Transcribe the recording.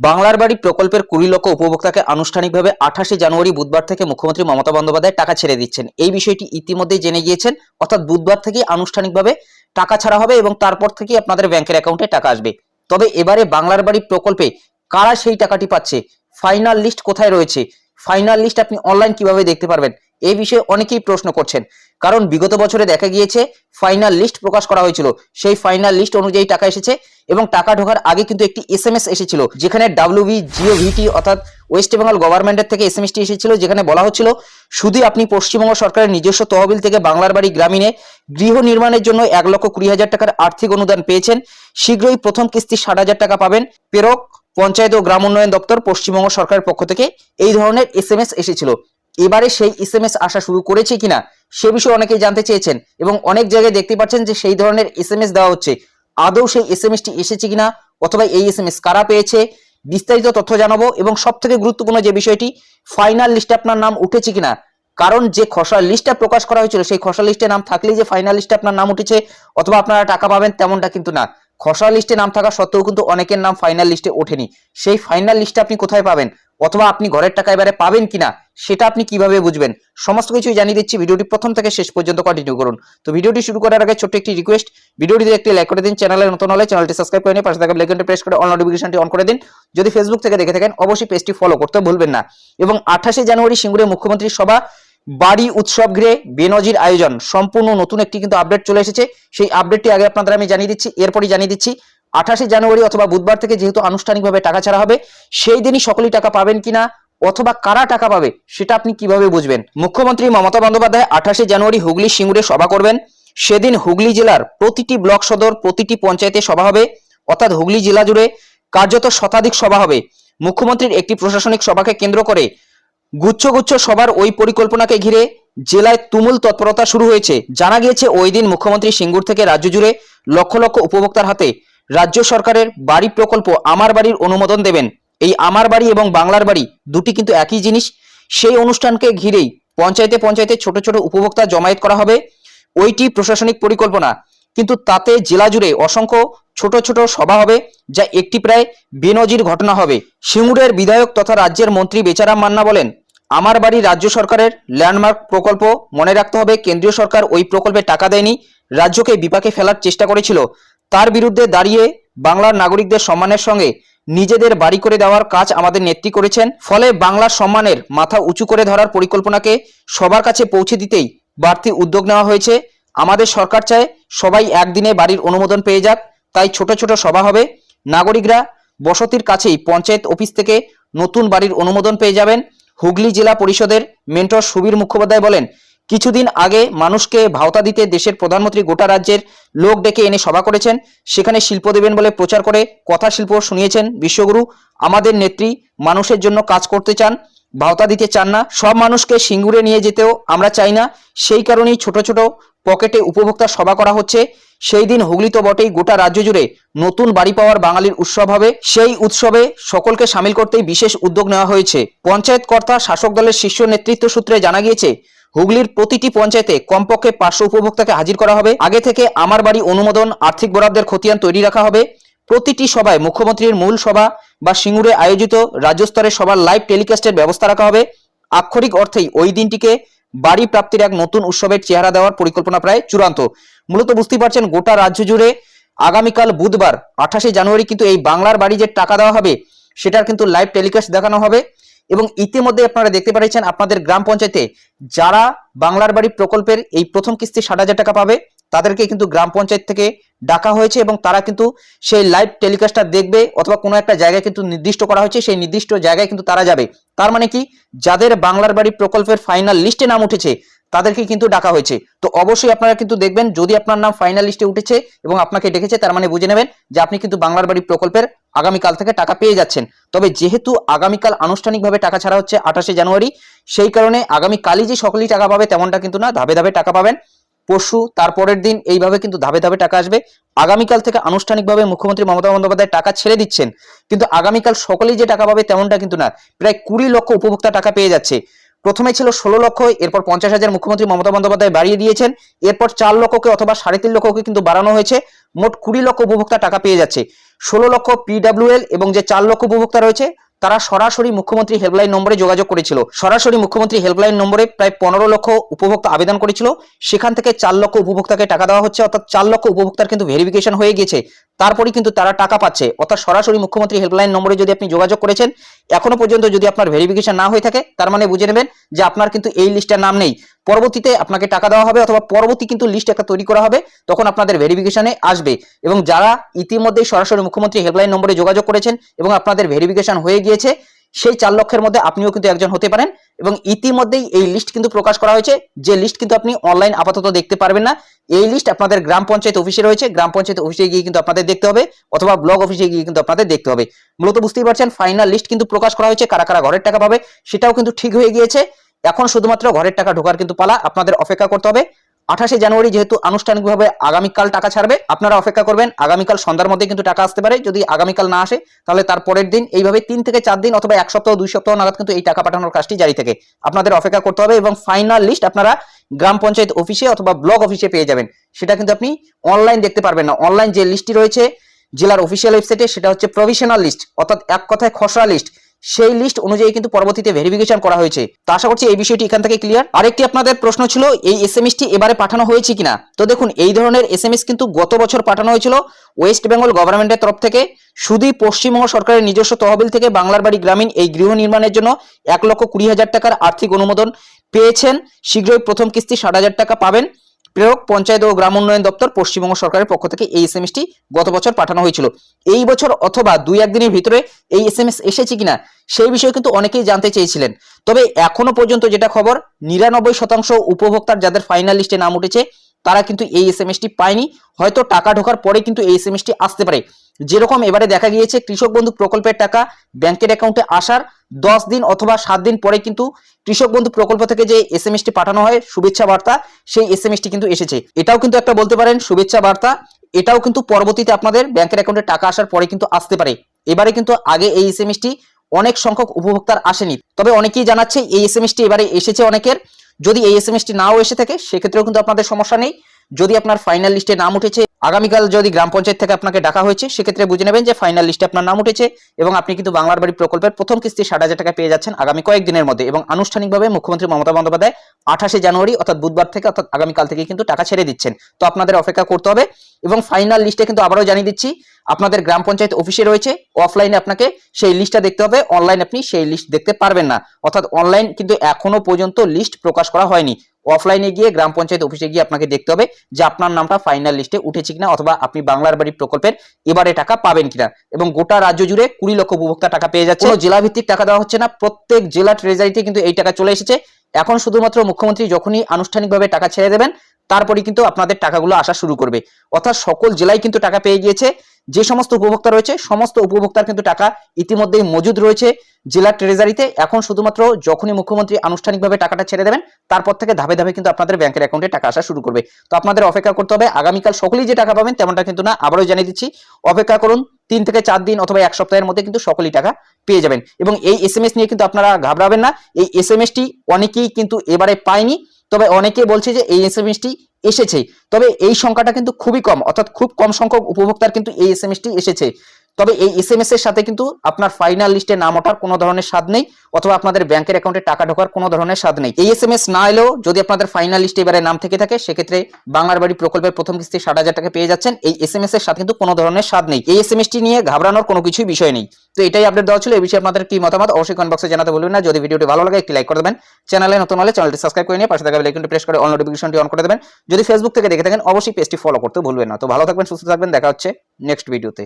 বাংলার বাড়ি প্রকল্পের কুড়ি লক্ষ উপভোক্তাকে আনুষ্ঠানিকভাবে আঠাশে জানুয়ারি বুধবার থেকে মুখ্যমন্ত্রী মমতা বন্দ্যোপাধ্যায় টাকা ছেড়ে দিচ্ছেন। এই বিষয়টি ইতিমধ্যেই জেনে গিয়েছেন। অর্থাৎ বুধবার থেকেই আনুষ্ঠানিকভাবে টাকা ছাড়া হবে এবং তারপর থেকেই আপনাদের ব্যাংকের অ্যাকাউন্টে টাকা আসবে। তবে এবারে বাংলার বাড়ি প্রকল্পে কারা সেই টাকাটি পাচ্ছে? ফাইনাল লিস্ট কোথায় রয়েছে? ফাইনাল লিস্ট আপনি অনলাইন কীভাবে দেখতে পারবেন? এই বিষয়ে অনেকেই প্রশ্ন করছেন। কারণ বিগত বছরে দেখা গিয়েছে ফাইনাল লিস্ট প্রকাশ করা হয়েছিল। সেই ফাইনাল লিস্ট অনুযায়ী টাকা এসেছে এবং টাকা ঢোকার আগে কিন্তু একটি এস এম এস এসেছিল যেখানে ডাব্লিউবি জিও ভিটি অর্থাৎ ওয়েস্ট বেঙ্গল গভর্নমেন্টের থেকে এস এম এসটি এসেছিল, যেখানে বলা হচ্ছিল, শুধু আপনি পশ্চিমবঙ্গ সরকারের নিজস্ব তহবিল থেকে বাংলার বাড়ি গ্রামীণে গৃহ নির্মাণের জন্য এক লক্ষ কুড়ি হাজার টাকার আর্থিক অনুদান পেয়েছেন। শীঘ্রই প্রথম কিস্তি ষাট হাজার টাকা পাবেন। প্রেরক, পঞ্চায়েত ও গ্রাম উন্নয়ন দপ্তর পশ্চিমবঙ্গ সরকারের পক্ষ থেকে এই ধরনের এস এম এস এসেছিল। এবারে সেই এস এম এস আসা শুরু করেছে কিনা সে বিষয়ে অনেকেই জানতে চেয়েছেন এবং অনেক জায়গায় দেখতে পাচ্ছেন যে সেই ধরনের এস এম এস দেওয়া হচ্ছে। আদৌ সেই এস এম এসটি এসেছে কিনা অথবা এই এস এম এস কারা পেয়েছে? বিস্তারিত তথ্য জানাব এবং সব থেকে গুরুত্বপূর্ণ যে বিষয়টি ফাইনাল লিস্টে আপনার নাম উঠেছে কিনা? কারণ যে খসড়া লিস্টটা প্রকাশ করা হয়েছিল, সেই খসড়া লিস্টে নাম থাকলেই যে ফাইনাল লিস্টে আপনার নাম উঠেছে অথবা আপনারা টাকা পাবেন তেমনটা কিন্তু না। খসড়া লিস্টে নাম থাকা সত্ত্বেও কিন্তু অনেকের নাম ফাইনাল লিস্টে ওঠেনি। সেই ফাইনাল লিস্টে আপনি কোথায় পাবেন? অথবা আপনি ঘরের টাকা এবারে পাবেন কিনা, সেটা আপনি কীভাবে বুঝবেন? সমস্ত কিছুই জানিয়ে দিচ্ছি। ভিডিওটি প্রথম থেকে শেষ পর্যন্ত কন্টিনিউ করুন। তো ভিডিওটি শুরু করার আগে ছোট্ট একটি রিকোয়েস্ট ভিডিওটিতে একটি লাইক করে দিন চ্যানেলে নতুন হলে চ্যানেলটি সাবস্ক্রাইব করে নিয়ে পাশে থাকা বেলাইকনটি প্রেস করে অল নোটিফিকেশনটি অন করে দিন। যদি ফেসবুক থেকে দেখে থাকেন, অবশ্যই পেজটি ফলো করতে ভুলবেন না। এবং আঠাশে জানুয়ারি সিঙ্গুরে মুখ্যমন্ত্রী সভা, বাড়ি উৎসব গৃহে বেনজির আয়োজন। সম্পূর্ণ নতুন একটি কিন্তু আপডেট চলে এসেছে। সেই আপডেটটি আগে আপনাদের আমি জানিয়ে দিচ্ছি, এরপরই জানিয়ে দিচ্ছি। আঠাশে জানুয়ারি অথবা বুধবার থেকে যেহেতু আনুষ্ঠানিকভাবে টাকা ছাড়া হবে, সেই দিনই সকলেই টাকা পাবেন কিনা অথবা কারা টাকা পাবে, সেটা আপনি কীভাবে বুঝবেন? মুখ্যমন্ত্রী মমতা বন্দ্যোপাধ্যায় আঠাশে জানুয়ারি হুগলি সিঙ্গুরে সভা করবেন। সেদিন হুগলি জেলার প্রতিটি ব্লক সদর, প্রতিটি পঞ্চায়েতে সভা হবে। অর্থাৎ হুগলি জেলা জুড়ে কার্যত শতাধিক সভা হবে। মুখ্যমন্ত্রীর একটি প্রশাসনিক সভাকে কেন্দ্র করে গুচ্ছ গুচ্ছ সবার ওই পরিকল্পনাকে ঘিরে জেলায় তুমুল তৎপরতা শুরু হয়েছে। জানা গিয়েছে, ওই দিন মুখ্যমন্ত্রী সিঙ্গুর থেকে রাজ্য জুড়ে লক্ষ লক্ষ উপভোক্তার হাতে রাজ্য সরকারের বাড়ি প্রকল্প আমার বাড়ির অনুমোদন দেবেন। এই আমার বাড়ি এবং বাংলার বাড়ি দুটি কিন্তু একই জিনিস। সেই অনুষ্ঠানকে ঘিরেই পঞ্চায়েতে পঞ্চায়েতে ছোট ছোট উপভোক্তা জমায়েত করা হবে। ওইটি প্রশাসনিক পরিকল্পনা। কিন্তু তাতে জেলা জুড়ে অসংখ্য ছোট ছোট সভা হবে, যা একটি প্রায় বেনজির ঘটনা হবে। সিঙ্গুরের বিধায়ক তথা রাজ্যের মন্ত্রী বেচারাম মান্না বলেন, আমার বাড়ি রাজ্য সরকারের ল্যান্ডমার্ক প্রকল্প। মনে রাখতে হবে কেন্দ্রীয় সরকার ওই প্রকল্পে টাকা দেয়নি। রাজ্যকে বিপাকে ফেলার চেষ্টা করেছিল। তার বিরুদ্ধে দাঁড়িয়ে বাংলার নাগরিকদের সম্মানের সঙ্গে নিজেদের বাড়ি করে দেওয়ার কাজ আমাদের নেত্রী করেছেন। ফলে বাংলার সম্মানের মাথা উঁচু করে ধরার পরিকল্পনাকে সবার কাছে পৌঁছে দিতেই বাড়তি উদ্যোগ নেওয়া হয়েছে। আমাদের সরকার চায় সবাই একদিনে বাড়ির অনুমোদন পেয়ে যাক। তাই ছোট ছোট সভা হবে। নাগরিকরা বসতির কাছেই পঞ্চায়েত অফিস থেকে নতুন বাড়ির অনুমোদন পেয়ে যাবেন। হুগলি জেলা পরিষদের মেন্টর সুবীর মুখোপাধ্যায় বলেন কিছুদিন আগে মানুষকে ভাওতা দিতে দেশের প্রধানমন্ত্রী গোটা রাজ্যের লোক ডেকে এনে সভা করেছেন। সেখানে শিল্প দেবেন বলে প্রচার করে কথা শিল্প শুনিয়েছেন বিশ্বগুরু। আমাদের নেত্রী মানুষের জন্য কাজ করতে চান, ভাওতা দিতে চান না। সব মানুষকে সিঙ্গুরে নিয়ে যেতেও আমরা চাই না। সেই কারণেই ছোট ছোট পকেটে উপভোক্তা সভা করা হচ্ছে। সেই দিন হুগলি তো বটেই গোটা রাজ্য জুড়ে নতুন বাড়ি পাওয়ার বাঙালির উৎসব হবে। সেই উৎসবে সকলকে সামিল করতেই বিশেষ উদ্যোগ নেওয়া হয়েছে। পঞ্চায়েত কর্তা, শাসক দলের শীর্ষ নেতৃত্ব সূত্রে জানা গিয়েছে হুগলির প্রতিটি পঞ্চায়েতে কমপক্ষে পাঁচশো উপভোক্তাকে হাজির করা হবে। আগে থেকে আমার বাড়ি অনুমোদন, আর্থিক বরাদ্দের খতিয়ান তৈরি রাখা হবে। প্রতিটি সভায় মুখ্যমন্ত্রীর মূল সভা বা সিঙ্গুরে আয়োজিত রাজ্য স্তরের সবার লাইভ টেলিকাস্টের ব্যবস্থা রাখা হবে। আক্ষরিক অর্থেই ওই দিনটিকে বাড়ি প্রাপ্তির এক নতুন উৎসবের চেহারা দেওয়ার পরিকল্পনা প্রায় চূড়ান্ত। মূলত বুঝতেই পারছেন, গোটা রাজ্য জুড়ে আগামীকাল বুধবার, আঠাশে জানুয়ারি কিন্তু এই বাংলার বাড়ি যে টাকা দেওয়া হবে, সেটার কিন্তু লাইভ টেলিকাস্ট দেখানো হবে। এবং ইতিমধ্যে আপনারা দেখতে পাচ্ছেন আপনাদের গ্রাম পঞ্চায়েতে যারা বাংলার বাড়ি প্রকল্পের এই প্রথম কিস্তি ষাট হাজার টাকা পাবে, তাদেরকে কিন্তু গ্রাম পঞ্চায়েত থেকে ডাকা হয়েছে এবং তারা কিন্তু সেই লাইভ টেলিকাস্টটা দেখবে অথবা কোনো একটা জায়গায় কিন্তু নির্দিষ্ট করা হয়েছে, সেই নির্দিষ্ট জায়গায় কিন্তু তারা যাবে। তার মানে কি? যাদের বাংলার বাড়ি প্রকল্পের ফাইনাল লিস্টে নাম উঠেছে তাদেরকে কিন্তু ডাকা হয়েছে। তো অবশ্যই আপনারা কিন্তু দেখবেন, যদি আপনার নাম ফাইনাল লিস্টে উঠেছে এবং আপনাকে ডেকেছে, তার মানে বুঝে নেবেন যে আপনি কিন্তু বাংলার বাড়ি প্রকল্পের আগামীকাল থেকে টাকা পেয়ে যাচ্ছেন। তবে যেহেতু আগামীকাল আনুষ্ঠানিকভাবে টাকা ছাড়া হচ্ছে আঠাশে জানুয়ারি, সেই কারণে আগামীকালই যে সকলেই টাকা পাবে তেমনটা কিন্তু না, ধাপে ধাপে টাকা পাবেন। পরশু, তারপরের দিন এইভাবে কিন্তু ধাপে ধাপে টাকা আসবে। আগামীকাল থেকে আনুষ্ঠানিকভাবে মুখ্যমন্ত্রী মমতা বন্দ্যোপাধ্যায় টাকা ছেড়ে দিচ্ছেন, কিন্তু আগামীকাল সকলেই যে টাকা পাবে তেমনটা কিন্তু না। প্রায় কুড়ি লক্ষ উপভোক্তা টাকা পেয়ে যাচ্ছে। প্রথমে ছিল ষোলো লক্ষ, এরপর পঞ্চাশ হাজার মুখ্যমন্ত্রী মমতা বন্দ্যোপাধ্যায় বাড়িয়ে দিয়েছেন, এরপর চার লক্ষকে অথবা সাড়ে তিন লক্ষকে কিন্তু বাড়ানো হয়েছে, মোট কুড়ি লক্ষ উপভোক্তা টাকা পেয়ে যাচ্ছে। ষোলো লক্ষ পিডাব্লিউএল এবং যে চার লক্ষ উপভোক্তা রয়েছে তারা সরাসরি মুখ্যমন্ত্রী হেল্পলাইন নম্বরে যোগাযোগ করেছিল। সরাসরি মুখ্যমন্ত্রী হেল্পলাইন নম্বরে প্রায় পনেরো লক্ষ উপভোক্তা আবেদন করেছিল। সেখান থেকে চার লক্ষ উপভোক্তাকে টাকা দেওয়া হচ্ছে, অর্থাৎ চার লক্ষ উপভোক্তার কিন্তু ভেরিফিকেশন হয়ে গেছে। তারপরে কিন্তু তারা টাকা পাচ্ছে। অর্থাৎ সরাসরি মুখ্যমন্ত্রী হেল্পলাইন নম্বরে যদি আপনি যোগাযোগ করেছেন, এখনও পর্যন্ত যদি আপনার ভেরিফিকেশন না হয়ে থাকে, তার মানে বুঝে নেবেন যে আপনার কিন্তু এই লিস্টের নাম নেই। পরবর্তীতে আপনাকে টাকা দেওয়া হবে অথবা পরবর্তী কিন্তু লিস্ট একটা তৈরি করা হবে, তখন আপনাদের ভেরিফিকেশনে আসবে। এবং যারা ইতিমধ্যেই সরাসরি মুখ্যমন্ত্রী হেল্পলাইন নম্বরে যোগাযোগ করেছেন এবং আপনাদের ভেরিফিকেশন হয়ে গিয়েছে, সেই চার লক্ষের মধ্যে আপনিও কিন্তু একজন হতে পারেন। এবং ইতিমধ্যেই এই লিস্ট কিন্তু প্রকাশ করা হয়েছে, যে লিস্ট কিন্তু আপনি অনলাইন আপাতত দেখতে পারবেন না। এই লিস্ট আপনাদের গ্রাম পঞ্চায়েত অফিসে রয়েছে, গ্রাম পঞ্চায়েত অফিসে গিয়ে কিন্তু আপনাদের দেখতে হবে, অথবা ব্লক অফিসে গিয়ে কিন্তু আপনাদের দেখতে হবে। মূলত বুঝতেই পারছেন ফাইনাল লিস্ট কিন্তু প্রকাশ করা হয়েছে, কারা কারা ঘরের টাকা পাবে, সেটাও কিন্তু ঠিক হয়ে গিয়েছে। এখন শুধুমাত্র ঘরের টাকা ঢোকার কিন্তু পালা। আপনাদের অপেক্ষা করতে হবে। আঠাশে জানুয়ারি যেহেতু আনুষ্ঠানিকভাবে আগামীকাল টাকা ছাড়বে, আপনারা অপেক্ষা করবেন। আগামীকাল সন্ধ্যার মধ্যে কিন্তু টাকা আসতে পারে। যদি আগামীকাল না আসে, তাহলে তার পরের দিন, এইভাবে তিন থেকে চার দিন অথবা এক সপ্তাহ, দুই সপ্তাহ নাগাদ কিন্তু এই টাকা পাঠানোর কাজটি জারি থাকে। আপনাদের অপেক্ষা করতে হবে এবং ফাইনাল লিস্ট আপনারা গ্রাম পঞ্চায়েত অফিসে অথবা ব্লক অফিসে পেয়ে যাবেন। সেটা কিন্তু আপনি অনলাইন দেখতে পারবেন না। অনলাইন যে লিস্টটি রয়েছে, জেলার অফিসিয়াল ওয়েবসাইটে সেটা হচ্ছে প্রভিশনাল লিস্ট অর্থাৎ এক কথায় খসড়া লিস্ট সেই লিস্ট অনুযায়ী কিন্তু পরবর্তীতে ভেরিফিকেশন করা হয়েছে। তো আশা করছি এই বিষয়টি এখান থেকে ক্লিয়ার আরেকটি আপনাদের প্রশ্ন ছিল, এই এসএমএসটি এবারে পাঠানো হয়েছে কিনা? তো দেখুন, এই ধরনের এস এম এস কিন্তু গত বছর পাঠানো হয়েছিল ওয়েস্ট বেঙ্গল গভর্নমেন্টের তরফ থেকে। শুধুই পশ্চিমবঙ্গ সরকারের নিজস্ব তহবিল থেকে বাংলার বাড়ি গ্রামীণ এই গৃহ নির্মাণের জন্য এক লক্ষ কুড়ি হাজার টাকার আর্থিক অনুমোদন পেয়েছেন। শীঘ্রই প্রথম কিস্তি ষাট হাজার টাকা পাবেন। প্রেরক পঞ্চায়েত ও গ্রাম উন্নয়ন দপ্তর পশ্চিমবঙ্গ সরকারের পক্ষ থেকে এই এস এম এস টি গত বছর পাঠানো হয়েছিল। এই বছর অথবা দুই একদিনের ভিতরে এই এস এম এস এসেছে কিনা, সেই বিষয়ে কিন্তু অনেকেই জানতে চেয়েছিলেন। তবে এখনও পর্যন্ত যেটা খবর, নিরানব্বই শতাংশ উপভোক্তার যাদের ফাইনাল লিস্টে নাম উঠেছে তারা কিন্তু এই এসএমএসটি পায়নি। হয়তো টাকা ঢোকার পরে কিন্তু এই এসএমএসটি আসতে পারে। যেরকম এবারে দেখা গিয়েছে, কৃষক বন্ধু প্রকল্পের টাকা ব্যাংকের অ্যাকাউন্টে আসার দশ দিন অথবা সাত দিন পরে কিন্তু কৃষক বন্ধু প্রকল্প থেকে যে এস এম এসএমএসটি পাঠানো হয়, শুভেচ্ছা বার্তা, সেই এস এম এসএমএসটি কিন্তু এসেছে। এটাও কিন্তু একটা বলতে পারেন শুভেচ্ছা বার্তা। এটাও কিন্তু পরবর্তীতে আপনাদের ব্যাংকের অ্যাকাউন্টে টাকা আসার পরে কিন্তু আসতে পারে। এবারে কিন্তু আগে এই এসএমএসটি অনেক সংখ্যক উপভোক্তার আসেনি। তবে অনেকেই জানাচ্ছে এই এসএমএসটি এবারে এসেছে অনেকের। যদি এই এসএমএসটি নাও এসে থাকে, সেক্ষেত্রেও কিন্তু আপনাদের সমস্যা নেই। যদি আপনার ফাইনাল লিস্টে নাম উঠেছে, আগামীকাল যদি গ্রাম পঞ্চায়েত থেকে আপনাকে ডাকা হয়েছে, সেক্ষেত্রে বুঝে নেবেন যে ফাইনাল লিস্টে আপনার নাম উঠেছে এবং আপনি কিন্তু বাংলার বাড়ি প্রকল্পের প্রথম কিস্তি ষাট হাজার টাকা পেয়ে যাচ্ছেন আগামী কয়েকদিনের মধ্যে এবং আনুষ্ঠানিকভাবে মুখ্যমন্ত্রী মমতা বন্দ্যোপাধ্যায় আঠাশে জানুয়ারি, অর্থাৎ বুধবার থেকে, অর্থাৎ আগামীকাল থেকে কিন্তু টাকা ছেড়ে দিচ্ছেন। তো আপনাদের অপেক্ষা করতে হবে এবং ফাইনাল লিস্টে কিন্তু আবারও জানিয়ে দিচ্ছি আপনাদের গ্রাম পঞ্চায়েত অফিসে রয়েছে অফলাইনে আপনাকে সেই লিস্টটা দেখতে হবে অনলাইন আপনি সেই লিস্ট দেখতে পারবেন না। অর্থাৎ অনলাইন কিন্তু এখনও পর্যন্ত লিস্ট প্রকাশ করা হয়নি। অফলাইনে গিয়ে গ্রাম পঞ্চায়েত অফিসে গিয়ে আপনাকে দেখতে হবে যে আপনার নামটা ফাইনাল লিস্টে উঠেছে কিনা অথবা আপনি বাংলার বাড়ি প্রকল্পের এবারে টাকা পাবেন কিনা। এবং গোটা রাজ্য জুড়ে কুড়ি লক্ষ উপভোক্তা টাকা পেয়ে যাচ্ছে। জেলা ভিত্তিক টাকা দেওয়া হচ্ছে না। প্রত্যেক জেলা ট্রেজারিতে কিন্তু এই টাকা চলে এসেছে। এখন শুধুমাত্র মুখ্যমন্ত্রী যখনই আনুষ্ঠানিকভাবে টাকা ছেড়ে দেবেন তারপরে কিন্তু আপনাদের টাকাগুলো আসা শুরু করবে। অর্থাৎ সকল জেলায় কিন্তু টাকা পেয়ে গিয়েছে। যে সমস্ত উপভোক্তা রয়েছে, সমস্ত উপভোক্তার কিন্তু টাকা ইতিমধ্যেই মজুদ রয়েছে জেলা ট্রেজারিতে এখন শুধুমাত্র যখনই মুখ্যমন্ত্রী আনুষ্ঠানিকভাবে টাকাটা ছেড়ে দেবেন, তারপর থেকে ধাপে ধাপে কিন্তু আপনাদের ব্যাংকের অ্যাকাউন্টে টাকা আসা শুরু করবে। তো আপনাদের অপেক্ষা করতে হবে, আগামীকাল সকলেই যে টাকা পাবেন তেমনটা কিন্তু না, আবারও জানিয়ে দিচ্ছি, অপেক্ষা করুন, তিন থেকে চার দিন অথবা এক সপ্তাহের মধ্যে কিন্তু সকলেই টাকা পেয়ে যাবেন। এবং এই এস নিয়ে কিন্তু আপনারা ঘাবড়াবেন না, এই এস অনেকেই কিন্তু এবারে পায়নি, তবে অনেকে বলছে যে এই এস এম এসএমএসটি এসেছে তবে এই সংখ্যাটা কিন্তু খুবই কম, অর্থাৎ খুব কম সংখ্যক উপভোক্তার কিন্তু এই এসএমএসটি এসেছে। তবে এই এসএমএস এর সাথে কিন্তু আপনার ফাইনাল লিস্টে নাম ওঠার কোনো ধরনের স্বাদ নেই, অথবা আপনাদের ব্যাংকের অ্যাকাউন্টে টাকা ঢোকার কোনো ধরনের স্বাদ নেই। এই এসএমএস না এলেও যদি আপনাদের ফাইনাল লিস্টে এবারে নাম থেকে থাকে, সেক্ষেত্রে বাংলার বাড়ি প্রকল্পের প্রথম কিস্তি ষাট হাজার টাকা পেয়ে যাচ্ছেন। এই এসএমএস এর সাথে কিন্তু কোনো ধরনের স্বাদ নেই। এই এস এম এস এসএমএসটি নিয়ে ঘাবড়ানোর কোনো কিছুই বিষয় নেই। তো এটাই আপডেট দেওয়া ছিল। এই বিষয়ে আপনাদের কি মতামত অবশ্যই কমেন্ট বক্সে জানাতে বলবেন না। যদি ভিডিওটি ভালো লাগে, একটি লাইক করে দেবেন। চ্যানেলে নতুন হলে চ্যানেলটি সাবস্ক্রাইব করে নিয়ে পাশে থাকা বেলাইকনটি প্রেস করে অল নোটিফিকেশনটি অন করে দেবেন। যদি ফেসবুক থেকে দেখে থাকেন, অবশ্যই পেজটি ফলো করতে ভুলবেন না। তো ভালো থাকবেন, সুস্থ থাকবেন। দেখা হচ্ছে নেক্সট ভিডিওতে